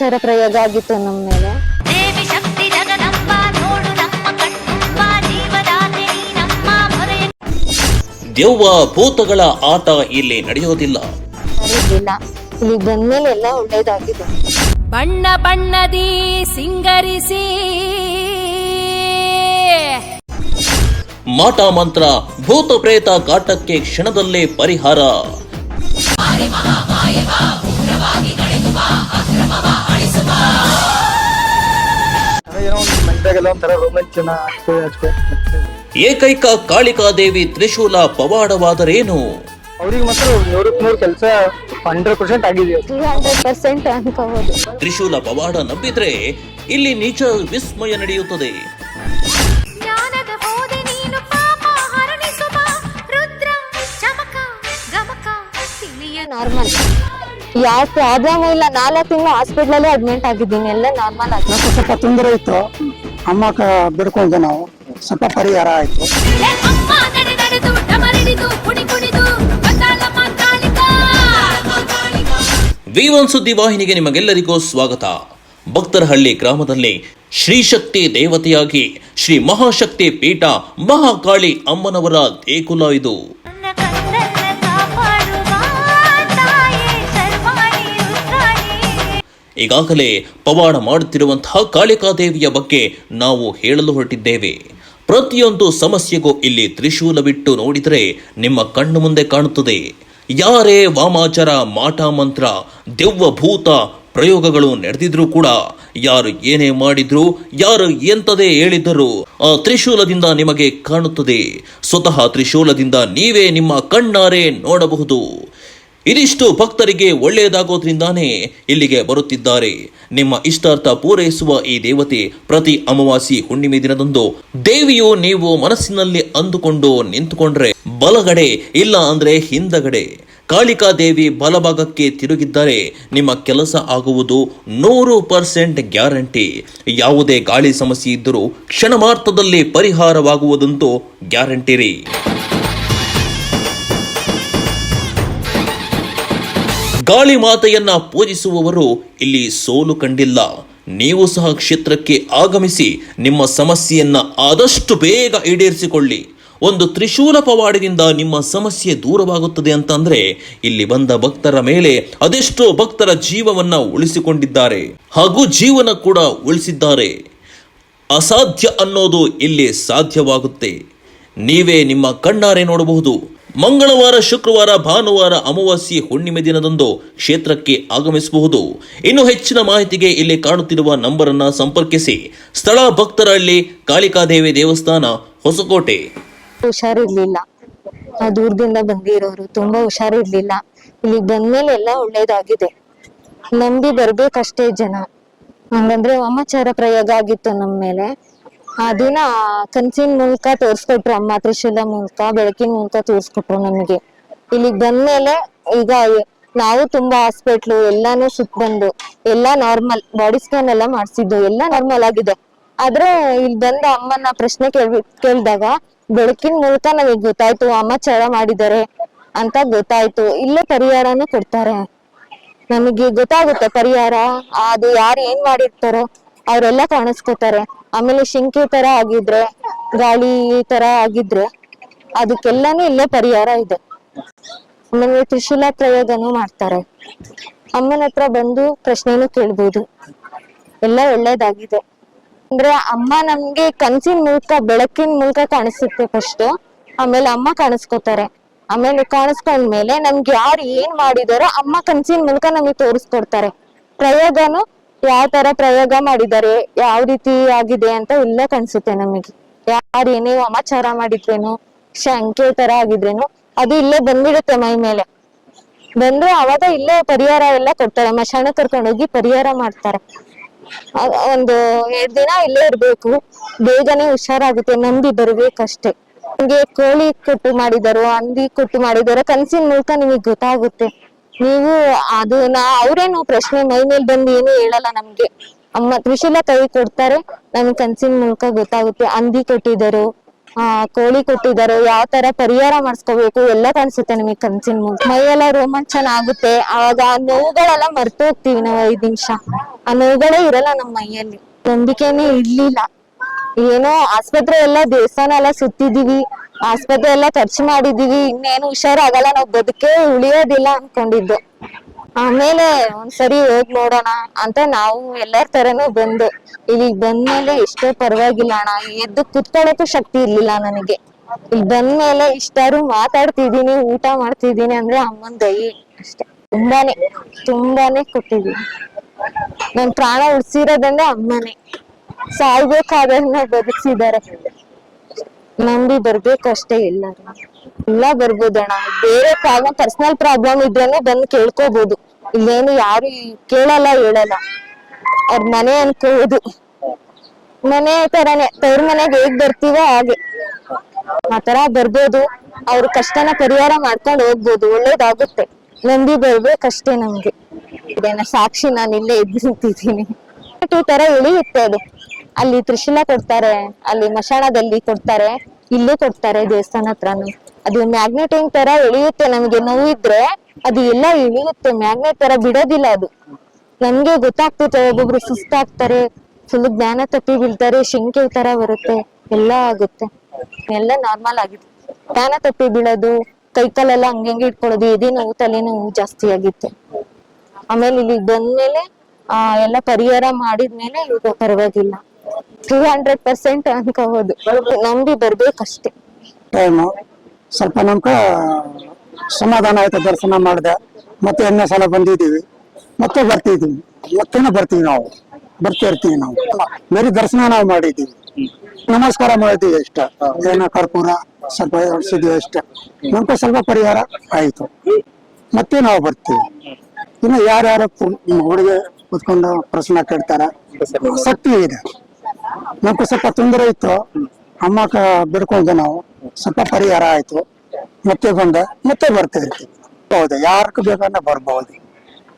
ವಾಮಾಚಾರ ಪ್ರಯೋಗ ಆಗಿತ್ತು ನಮ್ಮ ಮೇಲೆ. ದೆವ್ವ ಭೂತಗಳ ಆಟ ಇಲ್ಲಿ ನಡೆಯೋದಿಲ್ಲ ಸರಿಗಿಲ್ಲ ಇಲ್ಲಿಗೆ ಬಂದ್ಮೇಲೆ ಎಲ್ಲ ಒಳ್ಳೇದಾಗಿದೆ ಬಣ್ಣ ಬಣ್ಣದಿ ಸಿಂಗರಿಸಿ. ಮಾಟ ಮಂತ್ರ ಭೂತ ಪ್ರೇತ ಕಾಟಕ್ಕೆ ಕ್ಷಣದಲ್ಲೇ ಪರಿಹಾರ. ಏನೋ ಕಾಳಿಕಾ ದೇವಿ ಒಂಥರ ರೋಮಾಂಚನ ಅಷ್ಟೇ ಅಷ್ಟೇ. ಏಕೈಕ ಕಾಳಿಕಾದೇವಿ ತ್ರಿಶೂಲ ಪವಾಡವಾದರೇನು? ಅವ್ರಿಗೆ ಮಾತ್ರ ನೂರು ಕೆಲಸ ಹಂಡ್ರೆಡ್ ಪರ್ಸೆಂಟ್ ಆಗಿದೆ ತ್ರೀ ಹಂಡ್ರೆಡ್ ಪರ್ಸೆಂಟ್ ತ್ರಿಶೂಲ ಪವಾಡ ನಂಬಿದ್ರೆ ಇಲ್ಲಿ ನಿಜ ವಿಸ್ಮಯ ನಡೆಯುತ್ತದೆ. ಜ್ಞಾನದ ಬೋಧೆ ನೀನು ಪಾಪ ಹರಣಿಸುವ ರುದ್ರ ಚಮಕ ಗಮಕ ತಿಳಿಯ ನಾರ್ಮಲ್. ಯಾವ ಪ್ರಾಬ್ಲಮ್ ಇಲ್ಲ ನಾಲ್ಕು ತಿಂಗಳು ಹಾಸ್ಪಿಟ್ಲಲ್ಲೇ ಅಡ್ಮಿಟ್ ಆಗಿದ್ದೀನಿ. ಎಲ್ಲ ನಾರ್ಮಲ್ ಆಗಿ. ಸ್ವಲ್ಪ ತೊಂದರೆ ಇತ್ತು ಅಮ್ಮ ಬಿಡ್ಕೊಂಡ್ವಿ ನಾವು. ಸ್ವಲ್ಪ ಪರಿಹಾರ ಆಯ್ತು. ವಿ ಒನ್ ಸುದ್ದಿ ವಾಹಿನಿಗೆ ನಿಮಗೆಲ್ಲರಿಗೂ ಸ್ವಾಗತ. ಭಕ್ತರಹಳ್ಳಿ ಗ್ರಾಮದಲ್ಲಿ ಶ್ರೀಶಕ್ತಿ ದೇವತೆಯಾಗಿ ಶ್ರೀ ಮಹಾಶಕ್ತಿ ಪೀಠ ಮಹಾಕಾಳಿ ಅಮ್ಮನವರ ದೇಗುಲ ಇದು. ಈಗಾಗಲೇ ಪವಾಡ ಮಾಡುತ್ತಿರುವಂತಹ ಕಾಳಿಕಾದೇವಿಯ ಬಗ್ಗೆ ನಾವು ಹೇಳಲು ಹೊರಟಿದ್ದೇವೆ. ಪ್ರತಿಯೊಂದು ಸಮಸ್ಯೆಗೂ ಇಲ್ಲಿ ತ್ರಿಶೂಲ ಬಿಟ್ಟು ನೋಡಿದರೆ ನಿಮ್ಮ ಕಣ್ಣು ಮುಂದೆ ಕಾಣುತ್ತದೆ. ಯಾರೇ ವಾಮಾಚಾರ, ಮಾಟ ಮಂತ್ರ, ದೆವ್ವ ಭೂತ ಪ್ರಯೋಗಗಳು ನಡೆದಿದ್ರೂ ಕೂಡ ಯಾರು ಏನೇ ಮಾಡಿದ್ರು, ಯಾರು ಎಂತದೇ ಹೇಳಿದ್ದರು ಆ ತ್ರಿಶೂಲದಿಂದ ನಿಮಗೆ ಕಾಣುತ್ತದೆ. ಸ್ವತಃ ತ್ರಿಶೂಲದಿಂದ ನೀವೇ ನಿಮ್ಮ ಕಣ್ಣಾರೆ ನೋಡಬಹುದು. ಇದಿಷ್ಟು ಭಕ್ತರಿಗೆ ಒಳ್ಳೆಯದಾಗೋದ್ರಿಂದಾನೇ ಇಲ್ಲಿಗೆ ಬರುತ್ತಿದ್ದಾರೆ. ನಿಮ್ಮ ಇಷ್ಟಾರ್ಥ ಪೂರೈಸುವ ಈ ದೇವತೆ ಪ್ರತಿ ಅಮಾವಾಸಿ ಹುಣ್ಣಿಮೆ ದಿನದಂದು ದೇವಿಯು ನೀವು ಮನಸ್ಸಿನಲ್ಲಿ ಅಂದುಕೊಂಡು ನಿಂತುಕೊಂಡ್ರೆ ಬಲಗಡೆ ಇಲ್ಲ ಅಂದ್ರೆ ಹಿಂದಗಡೆ. ಕಾಳಿಕಾ ದೇವಿ ಬಲಭಾಗಕ್ಕೆ ತಿರುಗಿದ್ದರೆ. ನಿಮ್ಮ ಕೆಲಸ ಆಗುವುದು ನೂರು ಪರ್ಸೆಂಟ್ ಗ್ಯಾರಂಟಿ. ಯಾವುದೇ ಗಾಳಿ ಸಮಸ್ಯೆ ಇದ್ದರೂ ಕ್ಷಣಮಾರ್ಥದಲ್ಲಿ ಪರಿಹಾರವಾಗುವುದಂತೂ ಗ್ಯಾರಂಟಿ ರೀ ಗಾಳಿ ಮಾತೆಯನ್ನ ಪೂಜಿಸುವವರು ಇಲ್ಲಿ ಸೋಲು ಕಂಡಿಲ್ಲ. ನೀವು ಸಹ ಕ್ಷೇತ್ರಕ್ಕೆ ಆಗಮಿಸಿ ನಿಮ್ಮ ಸಮಸ್ಯೆಯನ್ನ ಆದಷ್ಟು ಬೇಗ ಈಡೇರಿಸಿಕೊಳ್ಳಿ. ಒಂದು ತ್ರಿಶೂಲ ಪವಾಡದಿಂದ ನಿಮ್ಮ ಸಮಸ್ಯೆ ದೂರವಾಗುತ್ತದೆ ಅಂತಂದ್ರೆ ಇಲ್ಲಿ ಬಂದ ಭಕ್ತರ ಮೇಲೆ ಅದೆಷ್ಟೋ ಭಕ್ತರ ಜೀವವನ್ನ ಉಳಿಸಿಕೊಂಡಿದ್ದಾರೆ. ಹಾಗೂ ಜೀವನ ಕೂಡ ಉಳಿಸಿದ್ದಾರೆ. ಅಸಾಧ್ಯ ಅನ್ನೋದು ಇಲ್ಲಿ ಸಾಧ್ಯವಾಗುತ್ತೆ. ನೀವೇ ನಿಮ್ಮ ಕಣ್ಣಾರೆ ನೋಡಬಹುದು. ಮಂಗಳವಾರ, ಶುಕ್ರವಾರ, ಭಾನುವಾರ, ಅಮಾವಾಸ್ಯೆ ಹುಣ್ಣಿಮೆ ದಿನದಂದು ಕ್ಷೇತ್ರಕ್ಕೆ ಆಗಮಿಸಬಹುದು. ಇನ್ನು ಹೆಚ್ಚಿನ ಮಾಹಿತಿಗೆ ಇಲ್ಲಿ ಕಾಣುತ್ತಿರುವ ನಂಬರ್ ಅನ್ನ ಸಂಪರ್ಕಿಸಿ. ಸ್ಥಳ ಭಕ್ತರಹಳ್ಳಿ ಕಾಳಿಕಾದೇವಿ ದೇವಸ್ಥಾನ, ಹೊಸಕೋಟೆ. ಹುಷಾರಿರ್ಲಿಲ್ಲ. ದೂರದಿಂದ ಬಂದಿರೋರು ತುಂಬಾ ಹುಷಾರಿರ್ಲಿಲ್ಲ. ಇಲ್ಲಿ ಬಂದ್ಮೇಲೆ ಎಲ್ಲ ಒಳ್ಳೇದಾಗಿದೆ. ನಂಬಿ ಬರ್ಬೇಕಷ್ಟೇ ಜನ. ಹಂಗಂದ್ರೆ ವಾಮಾಚಾರ ಪ್ರಯೋಗ ಆಗಿತ್ತು ನಮ್ಮ ಮೇಲೆ ಆ ದಿನ ಕನ್ಸಿನ ಮೂಲಕ ತೋರಿಸ್ಕೊಟ್ರು, ಅಮ್ಮ ತ್ರಿಶೂಲ ಮೂಲಕ, ಬೆಳಕಿನ ಮೂಲಕ ತೋರಿಸ್ಕೊಟ್ರು ನಮ್ಗೆ. ಇಲ್ಲಿಗೆ ಬಂದ್ಮೇಲೆ ಈಗ ನಾವು ತುಂಬಾ ಹಾಸ್ಪಿಟ್ಲು ಎಲ್ಲಾನು ಸುತ್ತ ಬಂದು, ಎಲ್ಲಾ ನಾರ್ಮಲ್ ಬಾಡಿ ಸ್ಕ್ಯಾನ್ ಎಲ್ಲ ಮಾಡಿಸಿದ್ದು, ಎಲ್ಲ ನಾರ್ಮಲ್ ಆಗಿದೆ. ಆದ್ರೆ ಇಲ್ಲಿ ಬಂದ ಅಮ್ಮನ ಪ್ರಶ್ನೆ ಕೇಳ್ಬಿ ಕೇಳ್ದಾಗ, ಬೆಳಕಿನ ಮೂಲಕ ನಮಗೆ ಗೊತ್ತಾಯ್ತು, ಅಮ್ಮ ಚಳ ಮಾಡಿದ್ದಾರೆ ಅಂತ ಗೊತ್ತಾಯ್ತು. ಇಲ್ಲೇ ಪರಿಹಾರನು ಕೊಡ್ತಾರೆ. ನಮಗೆ ಗೊತ್ತಾಗುತ್ತೆ ಪರಿಹಾರ, ಅದು ಯಾರು ಏನ್ ಮಾಡಿರ್ತಾರೋ, ಅವರೆಲ್ಲ ಕಾಣಿಸ್ಕೊತಾರೆ. ಆಮೇಲೆ ಶಿಂಕೆ ತರ ಆಗಿದ್ರೆ, ಗಾಳಿ ತರ ಆಗಿದ್ರೆ ಅದಕ್ಕೆಲ್ಲಾನು ಇಲ್ಲೇ ಪರಿಹಾರ ಇದೆ. ಆಮೇಲೆ ತ್ರಿಶೂಲ ಪ್ರಯೋಗನೂ ಮಾಡ್ತಾರೆ. ಅಮ್ಮನ ಹತ್ರ ಬಂದು ಪ್ರಶ್ನೆನೂ ಕೇಳ್ಬೋದು. ಎಲ್ಲ ಒಳ್ಳೇದಾಗಿದೆ. ಅಂದ್ರೆ ಅಮ್ಮ ನಮ್ಗೆ ಕನ್ಸಿನ ಮೂಲಕ, ಬೆಳಕಿನ ಮೂಲಕ ಕಾಣಿಸುತ್ತೆ ಫಸ್ಟ್ ಆಮೇಲೆ ಅಮ್ಮ ಕಾಣಿಸ್ಕೋತಾರೆ. ಆಮೇಲೆ ಕಾಣಿಸ್ಕೊಂಡ್ಮೇಲೆ ನಮ್ಗೆ ಯಾರು ಏನ್ ಮಾಡಿದಾರೋ ಅಮ್ಮ ಕನ್ಸಿನ ಮೂಲಕ ನಮಗೆ ತೋರಿಸ್ಕೊಡ್ತಾರೆ. ಪ್ರಯೋಗನು ಯಾವ ತರ ಪ್ರಯೋಗ ಮಾಡಿದ್ದಾರೆ ಯಾವ ರೀತಿ ಆಗಿದೆ ಅಂತ ಎಲ್ಲ ಕಾಣಿಸುತ್ತೆ ನಮಗೆ. ಯಾರು ಏನೇ ಅಮಾಚಾರ ಮಾಡಿದ್ರೇನು, ಶಂಕೆ ತರ ಆಗಿದ್ರೇನು, ಅದು ಇಲ್ಲೇ ಬಂದ್ಬಿಡುತ್ತೆ ಮೈ ಮೇಲೆ. ಬಂದು ಅವಾಗ ಇಲ್ಲೇ ಪರಿಹಾರ ಎಲ್ಲ ಕೊಡ್ತಾರೆ. ಮಶಾಣ ಕರ್ಕೊಂಡು ಹೋಗಿ ಪರಿಹಾರ ಮಾಡ್ತಾರೆ. ಒಂದು ಎರಡ್ ದಿನ ಇಲ್ಲೇ ಇರ್ಬೇಕು. ಬೇಗನೆ ಹುಷಾರಾಗುತ್ತೆ. ನಂಬಿ ಬರ್ಬೇಕಷ್ಟೇ. ನಿಮ್ಗೆ ಕೋಳಿ ಕೊಟ್ಟು ಮಾಡಿದಾರೋ, ಹಂದಿ ಕೊಟ್ಟು ಮಾಡಿದಾರೋ, ಕನ್ಸಿನ ಮೂಲಕ ನಿಮಗೆ ಗೊತ್ತಾಗುತ್ತೆ. ನೀವು ಅದು ನಾ ಅವ್ರೇನು ಪ್ರಶ್ನೆ ಮೈ ಮೇಲೆ ಬಂದು ಏನು ಹೇಳಲ್ಲ ನಮ್ಗೆ. ಅಮ್ಮ ತ್ರಿಶೂಲ ಕೈ ಕೊಡ್ತಾರೆ, ನಮ್ಗೆ ಕನ್ಸಿನ ಮೂಲಕ ಗೊತ್ತಾಗುತ್ತೆ. ಅಂದಿ ಕೊಟ್ಟಿದ್ದಾರೆ, ಆ, ಕೋಳಿ ಕೊಟ್ಟಿದ್ದಾರೆ, ಯಾವ ತರ ಪರಿಹಾರ ಮಾಡಿಸ್ಕೋಬೇಕು, ಎಲ್ಲ ಕಾಣಿಸುತ್ತೆ ನಿಮಗೆ ಕನ್ಸಿನ ಮೂಲಕ. ಮೈಯೆಲ್ಲ ರೋಮಾಂಚನ ಆಗುತ್ತೆ. ಅವಾಗ ಆ ನೋವುಗಳೆಲ್ಲ ಮರ್ತು ಹೋಗ್ತೀವಿ ನಾವು ಐದ್ ನಿಮಿಷ. ಆ ನೋವುಗಳೇ ಇರಲ್ಲ ನಮ್ಮ ಮೈಯಲ್ಲಿ. ನಂಬಿಕೆನೇ ಇರ್ಲಿಲ್ಲ. ಏನೋ ಆಸ್ಪತ್ರೆ ಎಲ್ಲ ದೇವಸ್ಥಾನ ಎಲ್ಲ ಸುತ್ತಿದೀವಿ ಆಸ್ಪತ್ರೆ ಎಲ್ಲ ಖರ್ಚು ಮಾಡಿದೀವಿ ಇನ್ನೇನು ಹುಷಾರಾಗಲ್ಲ, ನಾವು ಬದುಕೇ ಉಳಿಯೋದಿಲ್ಲ ಅನ್ಕೊಂಡಿದ್ದು. ಆಮೇಲೆ ಒಂದ್ಸರಿ ಹೋಗ್ ನೋಡೋಣ ಅಂತ ನಾವು ಎಲ್ಲಾರ್ ತರನು ಬಂದು ಇಲ್ಲಿ ಬಂದ್ಮೇಲೆ ಎಷ್ಟೋ ಪರವಾಗಿಲ್ಲ ಅಣ್ಣ, ಎದ್ದು ಕುತ್ಕೊಳ್ಳೋಕು ಶಕ್ತಿ ಇರ್ಲಿಲ್ಲ ನನಗೆ. ಇಲ್ಲಿ ಬಂದ್ಮೇಲೆ ಇಷ್ಟಾರು ಮಾತಾಡ್ತಿದೀನಿ ಊಟ ಮಾಡ್ತಿದೀನಿ ಅಂದ್ರೆ ಅಮ್ಮನ್ ದೈ ಅಷ್ಟೇ. ತುಂಬಾನೇ ತುಂಬಾನೇ ಕೊಟ್ಟಿದೀನಿ ನನ್ ಪ್ರಾಣ ಉಳ್ಸಿರೋದಂದ್ರೆ ಅಮ್ಮನೇ. ಸಾಯ್ಬೇಕಾದ್ರೆ ಬದುಕ್ಸಿದ್ದಾರೆ. ನಂಬಿ ಬರ್ಬೇಕಷ್ಟೇ ಎಲ್ಲಾರು ಎಲ್ಲ ಬರ್ಬೋದಣ್ಣ. ಬೇರೆ ಪ್ರಾಬ್ಲಮ್ ಪರ್ಸನಲ್ ಪ್ರಾಬ್ಲಮ್ ಇದ್ರೆ ಬಂದು ಕೇಳ್ಕೋಬಹುದು ಇಲ್ಲೇನು ಯಾರು ಕೇಳಲ್ಲ, ಹೇಳಲ್ಲ. ಅವ್ರ ಮನೆ ಅನ್ಕೋಬಹುದು ಮನೆ ತರನೇ, ತವ್ರ ಮನೆಗೆ ಹೇಗ್ ಬರ್ತೀವೋ ಹಾಗೆ. ಆತರ ಬರ್ಬೋದು. ಅವ್ರ ಕಷ್ಟನ ಪರಿಹಾರ ಮಾಡ್ಕೊಂಡು ಹೋಗ್ಬೋದು. ಒಳ್ಳೇದಾಗುತ್ತೆ. ನಂಬಿ ಬರ್ಬೇಕಷ್ಟೇ ನಮ್ಗೆ. ಇದೇನ ಸಾಕ್ಷಿ ನಾನು ಇಲ್ಲೇ ಎದ್ದು ನಿಂತಿದ್ದೀನಿ ತರ ಇಳಿಯುತ್ತೆ ಅದು. ಅಲ್ಲಿ ತ್ರಿಶೂಲ ಕೊಡ್ತಾರೆ, ಅಲ್ಲಿ ಮಶಾಣದಲ್ಲಿ ಕೊಡ್ತಾರೆ, ಇಲ್ಲೂ ಕೊಡ್ತಾರೆ ದೇವಸ್ಥಾನ ಹತ್ರನು. ಅದು ಮ್ಯಾಗ್ನೆಟಿಂಗ್ ತರ ಎಳೆಯುತ್ತೆ ನಮ್ಗೆ ನೋವಿದ್ರೆ, ಅದು ಎಲ್ಲ ಇಳಿಯುತ್ತೆ ಮ್ಯಾಗ್ನೆಟ್ ತರ ಬಿಡೋದಿಲ್ಲ ಅದು. ನಮ್ಗೆ ಗೊತ್ತಾಗ್ತಿತ್ತು ಒಬ್ಬೊಬ್ರು ಸುಸ್ತಾಗ್ತಾರೆ ಫುಲ್ ಜ್ಞಾನ ತಪ್ಪಿ ಬೀಳ್ತಾರೆ, ಶಂಕೆ ತರ ಬರುತ್ತೆ, ಎಲ್ಲ ಆಗುತ್ತೆ. ಎಲ್ಲ ನಾರ್ಮಲ್ ಆಗಿದೆ. ಜ್ಞಾನ ತಪ್ಪಿ ಬೀಳೋದು ಕೈಕಾಲೆಲ್ಲ ಹಂಗಂಗೆ ಇಟ್ಕೊಳ್ಳೋದು, ಎದೆ ನೋವು, ತಲೆ ಜಾಸ್ತಿ ಆಗಿತ್ತು ಆಮೇಲೆ ಇಲ್ಲಿ ಬಂದ್ಮೇಲೆ, ಆ, ಎಲ್ಲ ಪರಿಹಾರ ಮಾಡಿದ್ಮೇಲೆ ಇವಾಗ ಪರವಾಗಿಲ್ಲ. ಟೂ ಹಂಡ್ರೆಡ್ ಪರ್ಸೆಂಟ್ ಅನ್ಕೋಬಹುದು ನಂಬಿ ಬರ್ಬೇಕಷ್ಟೇ. ಟೈಮು. ಸ್ವಲ್ಪ ನಮ್ಗೆ ಸಮಾಧಾನ ಆಯ್ತು ದರ್ಶನ ಮಾಡಿದೆ. ಮತ್ತೆ ಎಣ್ಣೆ ಸಲ ಬಂದಿದ್ದೀವಿ. ಮತ್ತೆ ಬರ್ತಿದ್ದೀವಿ. ಮತ್ತೇನು ಬರ್ತೀವಿ ನಾವು? ಬರ್ತಾ ಇರ್ತೀವಿ ನಾವು. ಬೇರೆ ದರ್ಶನ ನಾವು ಮಾಡಿದ್ದೀವಿ. ನಮಸ್ಕಾರ ಮಾಡಿದ್ದೀವಿ ಎಷ್ಟ ಏನ ಕರ್ಪೂರ ಸ್ವಲ್ಪ ಹೊಡ್ಸಿದ್ವಿ ಅಷ್ಟೇ. ನಮ್ಗೆ ಸ್ವಲ್ಪ ಪರಿಹಾರ ಆಯ್ತು. ಮತ್ತೆ ನಾವು ಬರ್ತೀವಿ. ಇನ್ನು ಯಾರ್ಯಾರು ಹುಡುಗಿ ಕುತ್ಕೊಂಡು ಪ್ರಶ್ನೆ ಕೇಳ್ತಾರ ಶಕ್ತಿ ಇದೆ. ನಮ್ಗೆ ಸ್ವಲ್ಪ ತೊಂದರೆ ಇತ್ತು. ಅಮ್ಮ ಬಿಡ್ಕೊಂಡೆ ನಾವು. ಸ್ವಲ್ಪ ಪರಿಹಾರ ಆಯ್ತು. ಮತ್ತೆ ಬಂದೆ. ಮತ್ತೆ ಬರ್ತಾ ಇರ್ತೀವಿ ಹೌದು ಯಾರಕ್ಕೆ ಬೇಕಂದ್ರೆ ಬರ್ಬಹುದು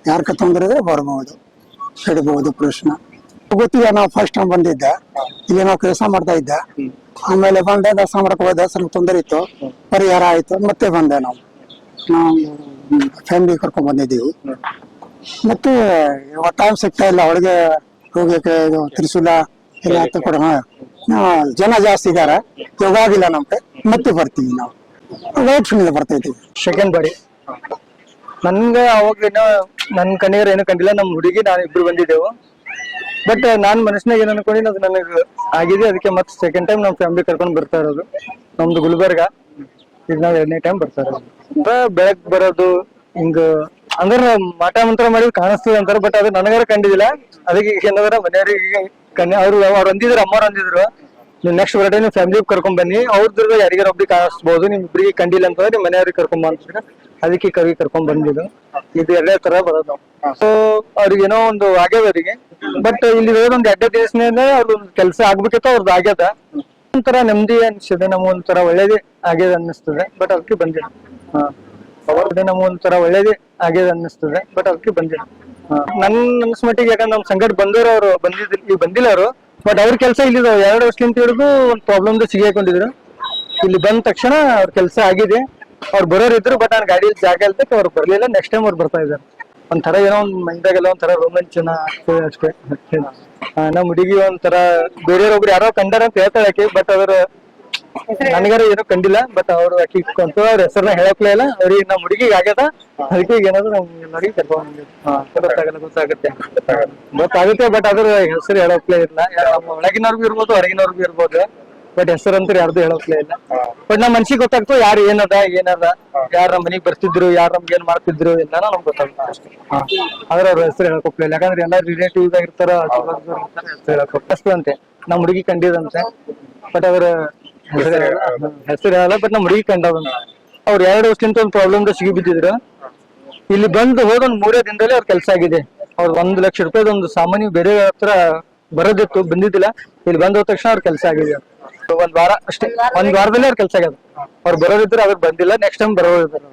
ಯಾರಕ್ಕೆ ತೊಂದರೆ ಇದ್ರೆ ಬರ್ಬಹುದು ಹಿಡ್ಬಹುದು ಪ್ರಶ್ನೆ. ಗೊತ್ತಿಲ್ಲ, ನಾವು ಫಸ್ಟ್ ಟೈಮ್ ಬಂದಿದ್ದೆ. ಇಲ್ಲಿ ನಾವು ಕೆಲಸ ಮಾಡ್ತಾ ಇದ್ದೆ. ಆಮೇಲೆ ಬಂದೆ ದರ್ಶನ ಮಾಡಕ್ ಹೋದೆ. ಸ್ವಲ್ಪ ತೊಂದರೆ ಇತ್ತು. ಪರಿಹಾರ ಆಯ್ತು. ಮತ್ತೆ ಬಂದೆ ನಾವು. ನಾವು ಫ್ಯಾಮಿಲಿ ಕರ್ಕೊಂಡ್ ಬಂದಿದ್ದೀವಿ. ಮತ್ತೆ ಟೈಮ್ ಸಿಗ್ತಾ ಇಲ್ಲ. ಅವಳಿಗೆ ಹೋಗಕ್ಕೆ ಇದು ತ್ರಿಶೂಲ ಎಲ್ಲ ಹತ್ತು ಕೂಡ. ಜನ ಜಾಸ್ತಿ ಇದಾರೆ ಯೋಗಾಗಿಲ್ಲ ನಮ್ಗೆ ಮತ್ತೆ ಬರ್ತೀವಿ ನಾವು. ವೈಟ್ ಫೀಲ್ಡ್ ಬರ್ತಾ ಸೆಕೆಂಡ್ ಬಾರಿ. ನನ್ಗೆ ಅವಾಗ ನನ್ನ ನನ್ ಕಣ್ಣಿಗೆ ಏನು ಕಂಡಿಲ್ಲ, ನಮ್ ಹುಡುಗಿ, ನಾನು ಇಬ್ರು ಬಂದಿದ್ದೆವು. ಬಟ್ ನಾನ್ ಮನಸ್ಸಿನಾಗ ಏನ್ ಅನ್ಕೊಂಡಿನಿ ಅದು ನನಗೆ ಆಗಿದೆ, ಅದಕ್ಕೆ ಮತ್ತೆ ಸೆಕೆಂಡ್ ಟೈಮ್ ನಮ್ ಫ್ಯಾಮಿಲಿ ಕರ್ಕೊಂಡ್ ಬರ್ತಾ ಇರೋದು. ನಮ್ದು ಗುಲ್ಬರ್ಗ. ಈಗ ನಾವ್ ಎರಡನೇ ಟೈಮ್ ಬರ್ತಾ ಇರೋದು. ಬೆಳಕ್ ಬರೋದು, ಹಿಂಗ ಅಂದ್ರೆ ಮಾಟ ಮಂತ್ರ ಮಾಡಿ ಕಾಣಿಸ್ತೀವಿ ಅಂತಾರೆ ಬಟ್ ಅದು ನನಗಾರ ಕಂಡಿದಿಲ್ಲ. ಅದಕ್ಕೆ ಏನಾದ್ರ ಮನೆಯವ್ರಿಗೆ ಕನ್ಯಾ ಅವ್ರು ಅವ್ರು ಅಂದಿದ್ರು, ಅಮ್ಮವ್ರು ಅಂದಿದ್ರು ನೀವು ನೆಕ್ಸ್ಟ್ ಬರ್ಡೆ ನೀವು ಫ್ಯಾಮಿಲಿ ಕರ್ಕೊಂಡ್ ಬನ್ನಿ ಅವ್ರದ್ದು ಯಾರಿಗಾರ ಒಬ್ರಿಗೆ ಕಾಣಿಸ್ಬೋದು, ನಿಮ್ ಇಬ್ಬರಿಗೆ ಕಂಡಿಲ್ಲ ಅಂತ ನಿಮ್ ಮನೆಯವ್ರಿಗೆ ಕರ್ಕೊಂಡ್ ಬಂದ್ರೆ ಅದಕ್ಕೆ ಕರ್ವಿ ಕರ್ಕೊಂಡ್ ಬಂದಿದ್ದು. ಇದು ಎರಡೇ ತರ ಬರೋದು. ಸೊ ಅವ್ರಿಗೆ ಏನೋ ಒಂದು ಆಗ್ಯದ ಅವರಿಗೆ. ಬಟ್ ಇಲ್ಲಿ ಒಂದ್ ಎರಡೇ ಅವ್ರ ಅವ್ರದ್ದು ಕೆಲಸ ಆಗ್ಬೇಕಿತ್ತು ಅವ್ರದ್ದು ಆಗ್ಯದ. ಒಂಥರ ನೆಮ್ಮದಿ ಅನ್ಸಿದೆ, ನಮ್ಗೆ ಒಂಥರ ಒಳ್ಳೇದೇ ಆಗ್ಯದ ಅನ್ನಿಸ್ತದೆ ಬಟ್ ಅದಕ್ಕೆ ಬಂದಿಲ್ಲ. ಹಾ. ನಮ್ಗೆ ಒಂಥರ ಒಳ್ಳೇದೇ ಆಗ್ಯದ ಅನ್ನಿಸ್ತದೆ ಬಟ್ ಅದಕ್ಕೆ ಬಂದಿಲ್ಲ. ನನ್ ಅನ್ಸ್ ಮಟ್ಟಿಗೆ ಯಾಕಂದ್ರೆ ನಮ್ ಸಂಗಟ್ ಬಂದವರು ಅವ್ರು ಬಂದಿದ್ದಿಲ್ಲ ಈಗ ಬಂದಿಲ್ಲ ಅವರು. ಬಟ್ ಅವ್ರ ಕೆಲಸ ಇಲ್ಲಿ ಎರಡು ವರ್ಷದಿಂದ ಹಿಡಿದು ಒಂದು ಪ್ರಾಬ್ಲಮ್ ಸಿಗಾಕೊಂಡಿದ್ರು ಇಲ್ಲಿ ಬಂದ ತಕ್ಷಣ ಅವ್ರ ಕೆಲಸ ಆಗಿದೆ. ಅವ್ರು ಬರೋರು ಇದ್ರು ಬಟ್ ನಾನು ಗಾಡಿಯಲ್ಲಿ ಜಾಗ ಇಲ್ದಕ್ಕೆ ಅವ್ರು ಬರ್ಲಿಲ್ಲ. ನೆಕ್ಸ್ಟ್ ಟೈಮ್ ಅವ್ರು ಬರ್ತಾ ಇದ್ದಾರೆ ಒಂಥರ ಏನೋ ಒಂದ್ ಮೈಂಡಾಗೆಲ್ಲ ಒಂಥರ ರೋಮಾಂಚನ ಅಷ್ಟೇ. ಆ, ನಮ್ ಹುಡುಗಿ ಒಂಥರ ಬೇರೆಯವ್ರೊಬ್ರು ಯಾರೋ ಕಂಡಾರ ಅಂತ ಹೇಳ್ತಾಳೆ ಬಟ್ ಅವ್ರ ನನಗಾರ ಏನೋ ಕಂಡಿಲ್ಲ ಬಟ್ ಅವ್ರು ಆಕಿ ಕೊಂತ ಅವ್ರ ಹೆಸರನ್ನ ಹೇಳಕ್ಲೇ ಇಲ್ಲ. ಅವ್ರಿಗೆ ನಮ್ಮ ಹುಡುಗಿಗೆ ಆಗ್ಯದ ಅದಕ್ಕೆ ಈಗ ಏನಾದ್ರು ನೋಡಿ ಕರ್ಕೊಂಡ್ ಗೊತ್ತಾಗಲ್ಲ ಗೊತ್ತಾಗುತ್ತೆ. ಗೊತ್ತಾಗುತ್ತೆ ಬಟ್ ಅದ್ರ ಹೆಸರು ಹೇಳಕ್ಲೇ ಇಲ್ಲ. ನಮ್ಮ ಒಳಗಿನವ್ರಿಗೂ ಇರ್ಬೋದು ಹೊರಗಿನವ್ರಿಗೂ ಇರ್ಬೋದು. ಬಟ್ ಹೆಸರಂತೂ ಯಾರ್ದು ಹೇಳಕ್ಲೇ ಇಲ್ಲ. ಬಟ್ ನಮ್ಮ ಮನ್ಸಿಗೆ ಗೊತ್ತಾಗ್ತು ಯಾರು ಏನದ ಏನದ ಯಾರ ನಮ್ಮ ಮನೆಗೆ ಬರ್ತಿದ್ರು ಯಾರು ನಮ್ಗೆ ಏನ್ ಮಾಡ್ತಿದ್ರು ಎಲ್ಲಾನು ನಮ್ಗೆ ಗೊತ್ತಾಗ್ತದೆ ಅಷ್ಟೇ. ಆದ್ರೆ ಅವ್ರ ಹೆಸರು ಹೇಳಕ್ ಇಲ್ಲ. ಯಾಕಂದ್ರೆ ಎಲ್ಲ ರಿಲೇಟಿವ್ ಆಗಿರ್ತಾರ ಹೆಸರು ಹೇಳಕ್ ಹೋಗ್ತಾರೆ ಅಂತೆ. ನಮ್ಮ ಹುಡುಗಿ ಕಂಡಿದಂತೆ. ಬಟ್ ಅವ್ರ ಹೆಸರು ಹೇಳಲ್ಲ ಬಟ್ ನಮ್ಮ ಹುಡುಗಿ ಕಂಡ ಅವ್ರು ಎರಡು ವರ್ಷದಿಂದ ಒಂದು ಪ್ರಾಬ್ಲಮ್ ಸಿಗಿ ಬಿದ್ದಿದ್ರು. ಇಲ್ಲಿ ಬಂದು ಹೋದ ಒಂದ್ ಮೂರೇ ದಿನದಲ್ಲಿ ಅವ್ರ ಕೆಲಸ ಆಗಿದೆ. ಅವ್ರ ಒಂದ್ ಲಕ್ಷ ರೂಪಾಯಿ ಒಂದು ಸಾಮಾನ್ಯ ಬೇರೆ ಹತ್ರ ಬರೋದಿತ್ತು ಬಂದಿದ್ದಿಲ್ಲ. ಇಲ್ಲಿ ಬಂದ ಹೋದ ತಕ್ಷಣ ಅವ್ರ ಕೆಲಸ ಆಗಿದೆ. ಒಂದ್ ವಾರ ಅಷ್ಟೇ ಒಂದ್ ವಾರದಲ್ಲಿ ಅವ್ರ ಕೆಲಸ ಆಗ್ಯದ ಅವ್ರು ಬರೋದಿದ್ರು ಅವ್ರು ಬಂದಿಲ್ಲ ನೆಕ್ಸ್ಟ್ ಟೈಮ್ ಬರೋದಿದ್ರು